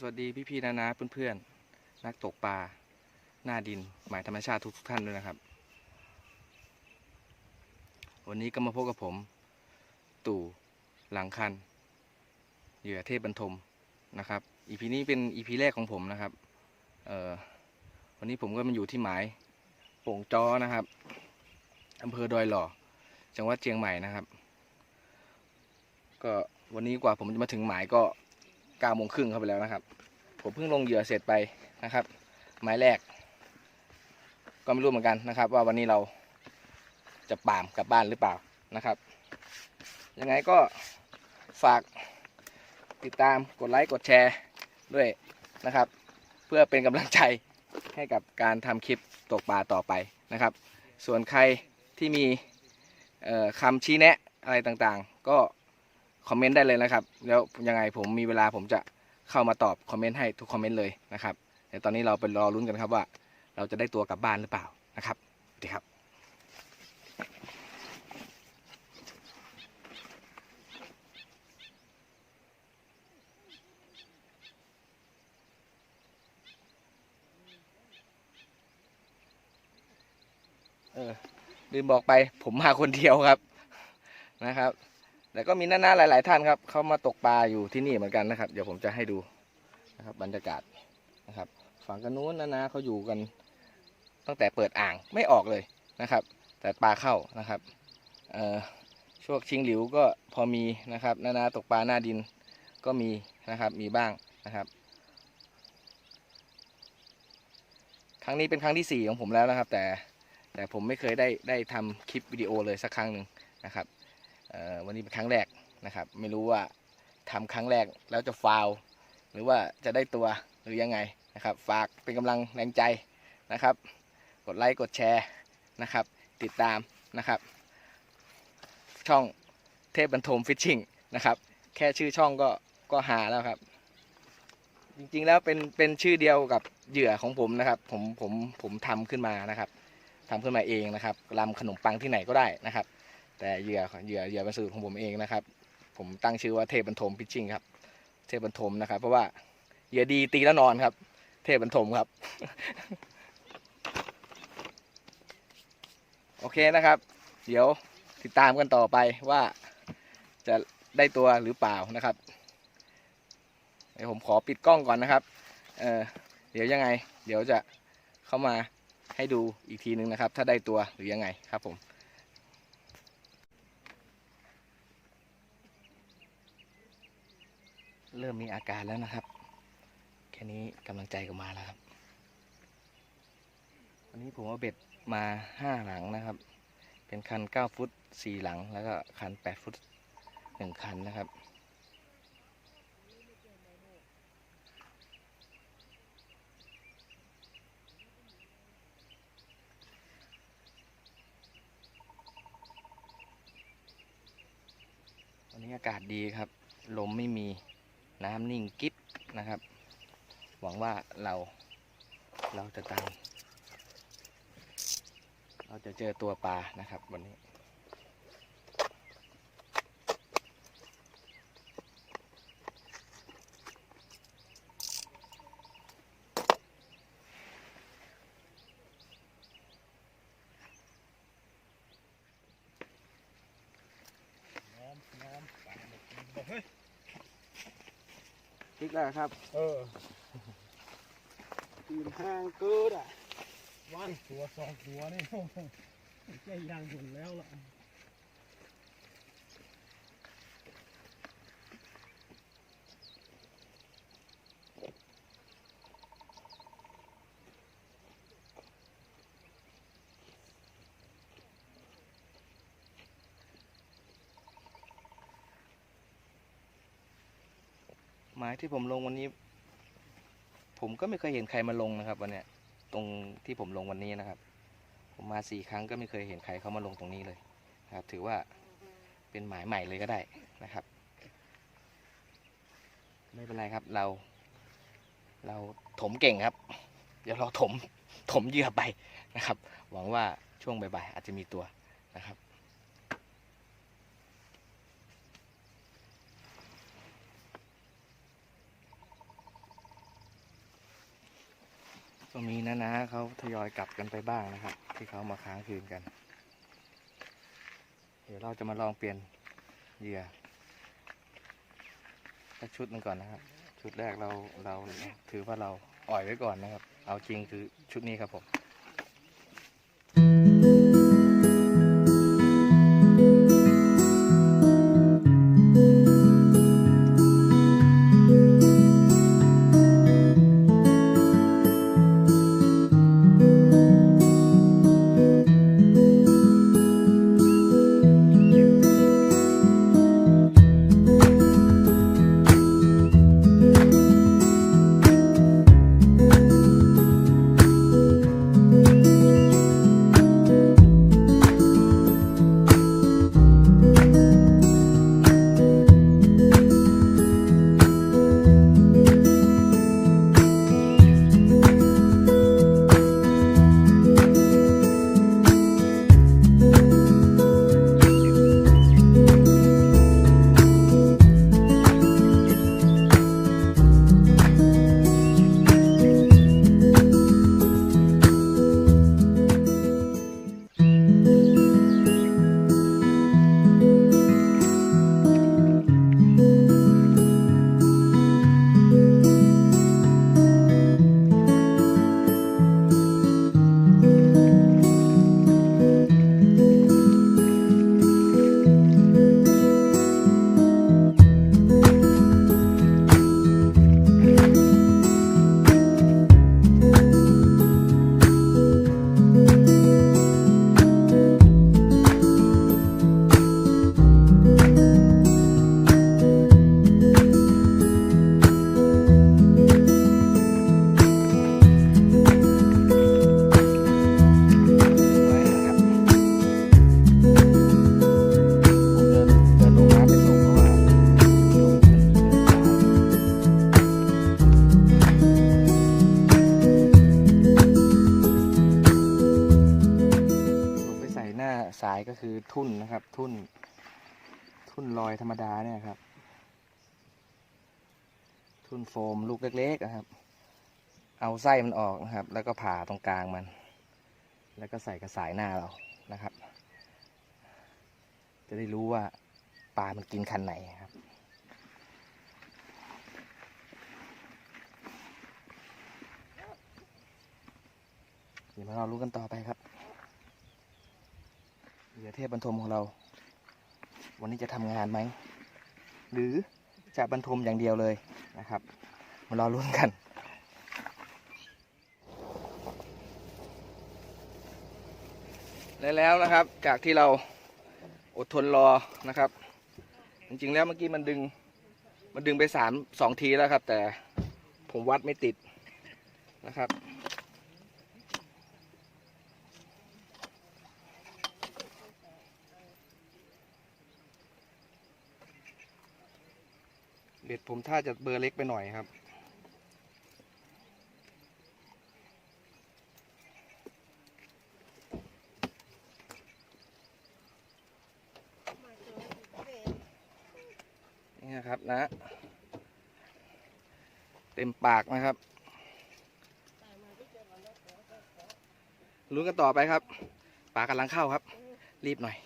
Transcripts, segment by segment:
สวัสดีพี่ๆนานาเพื่อนๆนักตกปลาหน้าดินหมายธรรมชาติทุกๆท่านด้วยนะครับ วันนี้ก็มาพบกับผม ตู่หลังคันเหยื่อเทพบรรทมนะครับอีพีนี้เป็นอีพีแรกของผมนะครับเอ่อวันนี้ผมก็มาอยู่ที่หมายโป่งจอนะครับอำเภอดอยหล่อ จังหวัดเชียงใหม่นะครับ ก็วันนี้กว่าผมจะมาถึงหมายก็ เก้าโมงครึ่งเข้าไปแล้วนะครับ ผมเพิ่งลงเหยื่อเสร็จไปนะครับหมายแรก ก็ไม่รู้เหมือนกันนะครับ ว่าวันนี้เราจะปามกลับบ้านหรือเปล่านะครับยังไงก็ฝากติดตามกดไลค์กดแชร์ด้วยนะครับ เพื่อเป็นกำลังใจให้กับการทำคลิปตกปลาต่อไปนะครับ ส่วนใครที่มีคำชี้แนะอะไรต่างๆ ก็ คอมเมนต์ได้เลยนะครับ แล้วยังไงผมมีเวลาผมจะเข้ามาตอบคอมเมนต์ให้ทุกคอมเมนต์เลยนะครับเดี๋ยวตอนนี้เราไปรอลุ้นกันครับว่า เราจะได้ตัวกลับบ้านหรือเปล่านะครับดีครับเออลืมบอกไปผมมาคนเดียวครับนะครับ แต่ก็มีน้าๆหลาย ๆ ท่านครับเขามาตกปลาอยู่ที่นี่เหมือนกันนะครับ เดี๋ยวผมจะให้ดูนะครับบรรยากาศนะครับฝั่งกันนู้นน้าๆเขาอยู่กัน ตั้งแต่เปิดอ่างไม่ออกเลยนะครับ แต่ปลาเข้านะครับเอ่อช่วงชิงหลิวก็พอมีนะครับน้าๆตกปลาหน้าดินก็มีนะครับมีบ้างนะครับครั้งนี้เป็นครั้งที่สี่ของผมแล้วนะครับ แต่แต่ผมไม่เคยได้ได้ทำคลิปวิดีโอเลยสักครั้งหนึ่งนะครับ วันนี้เป็นครั้งแรกนะครับ ไม่รู้ว่าทำครั้งแรกแล้วจะฟาวหรือว่าจะได้ตัวหรือยังไงนะครับ ฝากเป็นกำลังแรงใจนะครับ กดไลค์กดแชร์นะครับ ติดตามนะครับ ช่องเทพบรรทมฟิชชิงนะครับ แค่ชื่อช่องก็ก็หาแล้วครับ จริงๆแล้วเป็นเป็นชื่อเดียวกับเหยื่อของผมนะครับ ผมผมผมทำขึ้นมานะครับทำขึ้นมาเองนะครับรำขนมปังที่ไหนก็ได้นะครับ แต่เหยื่อเหยื่อเหยื่อเป็นสูตรของผมเองนะครับ ผมตั้งชื่อว่าเทพบรรทมพิชชิ่งครับ เทพบรรทมนะครับ เพราะว่าเหยื่อดีตีแล้วนอนครับ เทพบรรทมครับ โอเคนะครับ เดี๋ยวติดตามกันต่อไปว่าจะได้ตัวหรือเปล่านะครับเดี๋ยวผมขอปิดกล้องก่อนนะครับเเดี๋ยวยังไง เดี๋ยวจะเข้ามาให้ดูอีกทีนึงนะครับ ถ้าได้ตัวหรือยังไงครับผม ริ่มมีอาการแล้วนะครับ แค่นี้กำลังใจก็มาแล้วครับ วันนี้ผมเอาเบ็ดมาห้าหลังนะครับ เป็นคันเก้าฟุตสี่หลัง แล้วก็คันแปดฟุตหนึ่งคันนะครับวันนี้อากาศดีครับ ลมไม่มี น้ำนิ่งกิ๊บนะครับ หวังว่าเราเราจะตาม เราจะเจอตัวปลานะครับวันนี้ น้อมน้อมปลาหมดบอกเฮ้ย พลิกแล้วครับ เออตีนห่างเกิดอะวันตัวสองตัวนี่โอ้โหใจยังหยุนแล้วล่ะ ห มายที่ผมลงวันนี้ ผมก็ไม่เคยเห็นใครมาลงนะครับวันเนี้ยตรงที่ผมลงวันนี้นะครับ ผมมาสี่ครั้งก็ไม่เคยเห็นใครเขามาลงตรงนี้เลยนะครับ ถือว่าเป็นหมายใหม่เลยก็ได้นะครับ ไม่เป็นไรครับเรา เราถมเก่งครับ เดี๋ยวเราถมถมเหยื่อไปนะครับ หวังว่าช่วงบ่ายๆอาจจะมีตัวนะครับ ก็มีนะนะเขาทยอยกลับกันไปบ้างนะครับ ที่เขามาค้างคืนกัน เดี๋ยวเราจะมาลองเปลี่ยนเหยื่อสักชุดหนึงก่อนนะครับ ชุดแรกเราเราถือว่าเราอ่อยไว้ก่อนนะครับ เอาจริงคือชุดนี้ครับผม รรมดาเนี่ยครับ ทุ่นโฟมลูกเล็กๆนะครับ เอาไส้มันออกนะครับ แล้วก็ผ่าตรงกลางมัน แล้วก็ใส่กระสายหน้าเรานะครับ จะได้รู้ว่าปลามันกินคันไหนครับเดี๋ยวมาเรารู้กันต่อไปครับเหยื่อเทพบรรทมของเรา วันนี้จะทำงานไหม หรือจะบรรทมอย่างเดียวเลยนะครับ มารอลุ้นกันและแล้วนะครับ จากที่เราอดทนรอนะครับ จริงๆแล้วเมื่อกี้มันดึง มันดึงไปสามสองทีแล้วครับ แต่ผมวัดไม่ติดนะครับ เบ็ดผมถ้าจะเบอร์เล็กไปหน่อยครับ นี่นะครับนะ เต็มปากนะครับลุ้นกันต่อไปครับปลากำลังเข้าครับ รีบหน่อย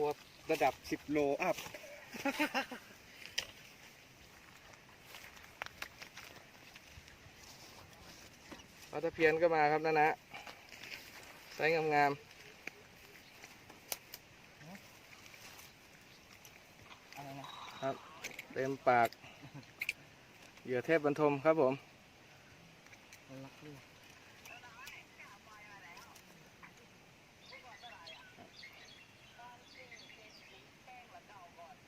ตัวระดับสิบโลอัพ ปลาตะเพียนก็มาครับนะนะไซส์งามอะไรนะๆเต็มปาก เหยื่อเทพบรรทมครับผม รักด้วย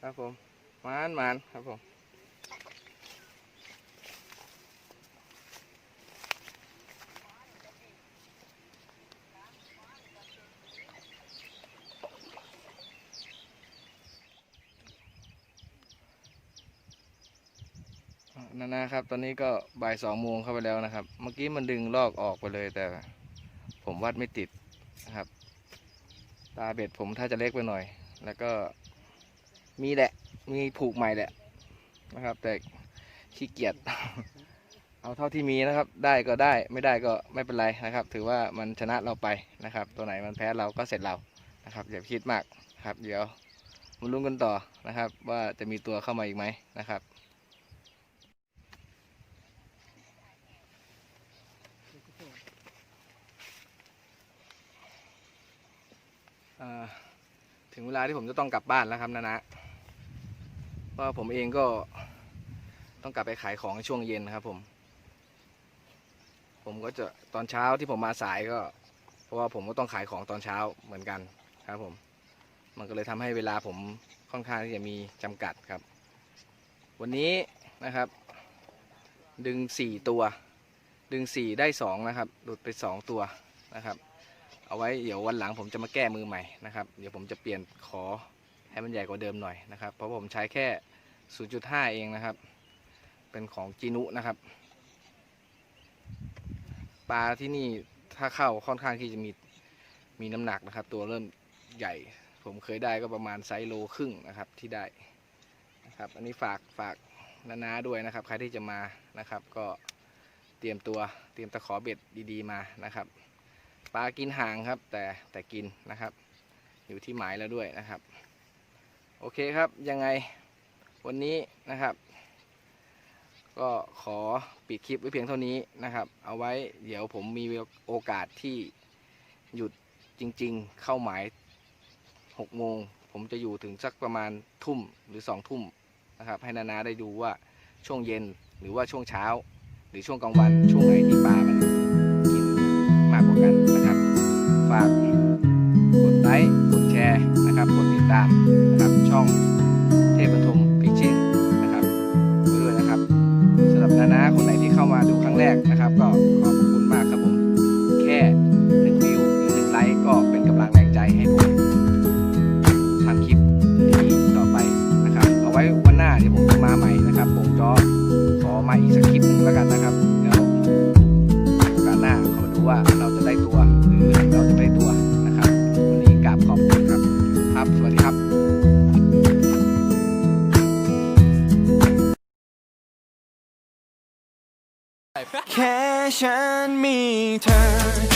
ครับผมมานมานครับผมนานะครับ ตอนนี้ก็บ่ายสองโมงเข้าไปแล้วนะครับ เมื่อกี้มันดึงลอกออกไปเลยแต่ผมวัดไม่ติดนะครับ ตาเบ็ดผมถ้าจะเล็กไปหน่อย แล้วก็ มีแหละ มีผูกใหม่แหละนะครับ แต่ขี้เกียจ เอาเท่าที่มีนะครับ ได้ก็ได้ไม่ได้ก็ไม่เป็นไรนะครับ ถือว่ามันชนะเราไปนะครับ ตัวไหนมันแพ้เราก็เสร็จเรานะครับอย่าคิดมากครับ เดี๋ยวมาลุ้นกันต่อนะครับ ว่าจะมีตัวเข้ามาอีกไหมนะครับถึงเวลาที่ผมจะต้องกลับบ้านแล้วครับนะนะ ราะผมเองก็ต้องกลับไปขายของช่วงเย็นนะครับผม ผมก็จะตอนเช้าที่ผมมาสายก็ เพราะว่าผมก็ต้องขายของตอนเช้าเหมือนกันครับผม มันก็เลยทำให้เวลาผมค่อนข้างที่จะมีจำกัดครับ วันนี้นะครับ ดึงสี่ตัว ดึงสี่ได้สองนะครับ หลุดไปสองตัวนะครับ เอาไว้เดี๋ยววันหลังผมจะมาแก้มือใหม่นะครับ เดี๋ยวผมจะเปลี่ยนขอให้มันใหญ่กว่าเดิมหน่อยนะครับ เพราะผมใช้แค่ 0.5 เองนะครับ เป็นของจีนุนะครับ ปลาที่นี่ถ้าเข้าค่อนข้างที่จะมีมีน้ำหนักนะครับ ตัวเริ่มใหญ่ ผมเคยได้ก็ประมาณไซส์โลครึ่งนะครับที่ได้นะครับ อันนี้ฝากฝากนานาด้วยนะครับ ใครที่จะมานะครับ ก็เตรียมตัวเตรียมตะขอเบ็ดดีๆมานะครับปลากินห่างครับ แต่แต่กินนะครับ อยู่ที่หมายแล้วด้วยนะครับ โอเคครับยังไง วันนี้นะครับ ก็ขอปิดคลิปไว้เพียงเท่านี้นะครับ เอาไว้เดี๋ยวผมมีโอกาสที่หยุดจริง ๆ เข้าหมาย6โมงผมจะอยู่ถึงสักประมาณทุ่มหรือ2ทุ่มนะครับ ให้นานาได้ดูว่าช่วงเย็นหรือว่าช่วงเช้า หรือช่วงกลางวันช่วงไหนที่ปลามันกินมากกว่ากันนะครับ ฝากกดไลค์กดแชร์นะครับกดติดตามนะครับช่อง นะครับก็ขอบคุณมากครับผม แค่หนึ่งวิวหรือหนึ่งไลค์ก็เป็นกำลังแรงใจให้ผมทำคลิปดีๆต่อไปนะครับ เอาไว้วันหน้าเดี๋ยวผมจะมาใหม่นะครับ ผมจอขอมาอีกสักคลิปหนึ่งแล้วกันนะครับ เดี๋ยวโอกาสหน้าเขามาดูว่าเราจะได้ตัว ฉันมีเธอ